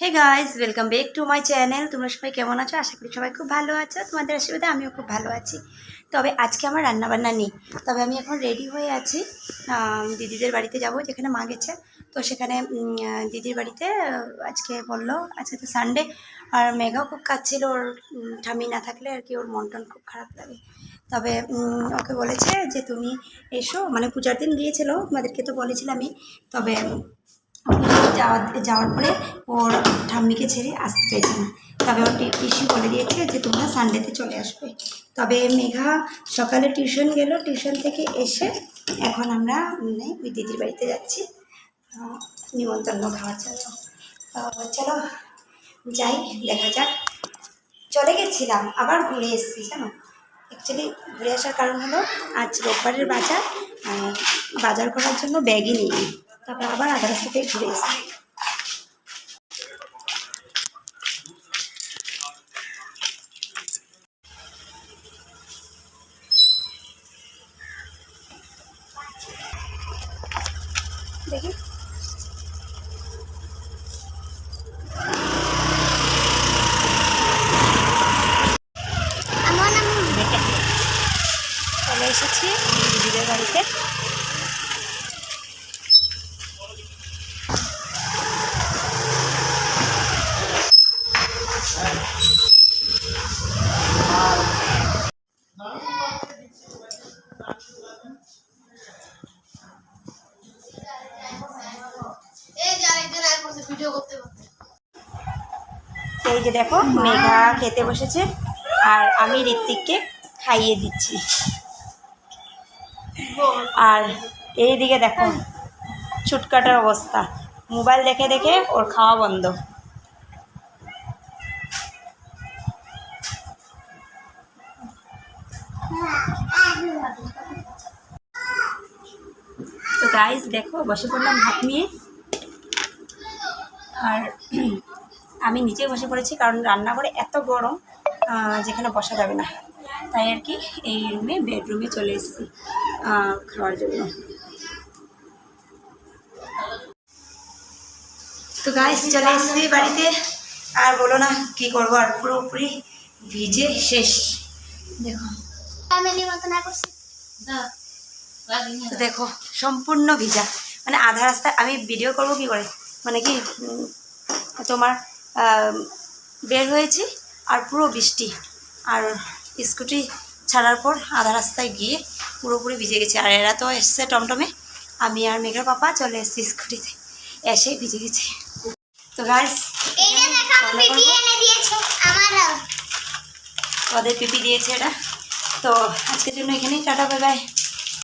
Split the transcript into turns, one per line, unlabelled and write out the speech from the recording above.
Hey guys welcome back to my channel তোমরা সবাই কেমন আছো? আশা করি সবাই খুব ভালো আছো। তোমাদের আশীর্বাদে আমিও খুব ভালো আছি। তবে আজকে আমার রান্নাবান্না নেই। তবে আমি এখন রেডি হয়ে আছি। দিদিদের বাড়িতে যাব, যেখানে মা গেছে। তো সেখানে দিদির বাড়িতে আজকে বলল, আজকে তো সানডে আর মেঘাও খুব কাচ্ছিল ওর ঠামি না থাকলে আর কি ওর মন টন খুব খারাপ লাগে। তবে ওকে বলেছে যে তুমি এসো। মানে পূজার দিন গিয়েছিল, তোমাদেরকে তো বলেছিলামই। তবে যাওয়ার যাওয়ার পরে ওর ঠাম্মিকে ছেড়ে আসতে চাইছে না। তবে ওর টি- পিসি বলে দিয়েছে যে, তোমরা সানডেতে চলে আসবে। তবে মেঘা সকালে টিউশন গেল। টিউশন থেকে এসে এখন আমরা মানে ওই দিদির বাড়িতে যাচ্ছি। নিমন্ত্রণ খাওয়ার জন্য। তো চলো, যাই, দেখা যাক। চলে গেছিলাম, আবার ঘুরে এসেছি, জানো? অ্যাকচুয়ালি ঘুরে আসার কারণ হলো, আজ রোববারের বাজার বাজার করার জন্য ব্যাগই নিই তারপর আবার আধা রাস্তা থেকে ঘুরে এসেছি। দেখি। চলে এসেছি। দিদিদের বাড়িতে। এই যে দেখো, মেঘা খেতে বসেছে, আর আমি ঋত্বিককে খাইয়ে দিচ্ছি। আর এইদিকে দেখো, ছুটকাটার অবস্থা। মোবাইল দেখে দেখে ওর খাওয়া বন্ধ। তো গাইজ দেখো, বসে পড়লাম ভাত নিয়ে। আর আমি নিচে বসে পড়েছি কারণ রান্নাঘরে এত গরম যেখানে বসা যাবে না। তাই আর কি এই রুমে বেডরুমে চলে এসেছি খাওয়ার জন্য। তো গাইস চলে এসেছি বাড়িতে। আর বলো না কি করব? আর পুরোপুরি ভিজে শেষ। দেখো। দেখো সম্পূর্ণ ভিজা। মানে আধা রাস্তায় আমি ভিডিও করব কি করে? মানে কি তোমার বের হয়েছি আর পুরো বৃষ্টি আর স্কুটি ছাড়ার পর আধা রাস্তায় গিয়ে পুরোপুরি ভিজে গেছে। আর এরা তো এসছে টমটমে। আমি আর মেঘার পাপা চলে এসেছি স্কুটিতে। এসে ভিজে গেছে। তো গাইস ওদের পিপি দিয়েছে এটা। তো আজকের জন্য এখানেই টাটা বাই বাই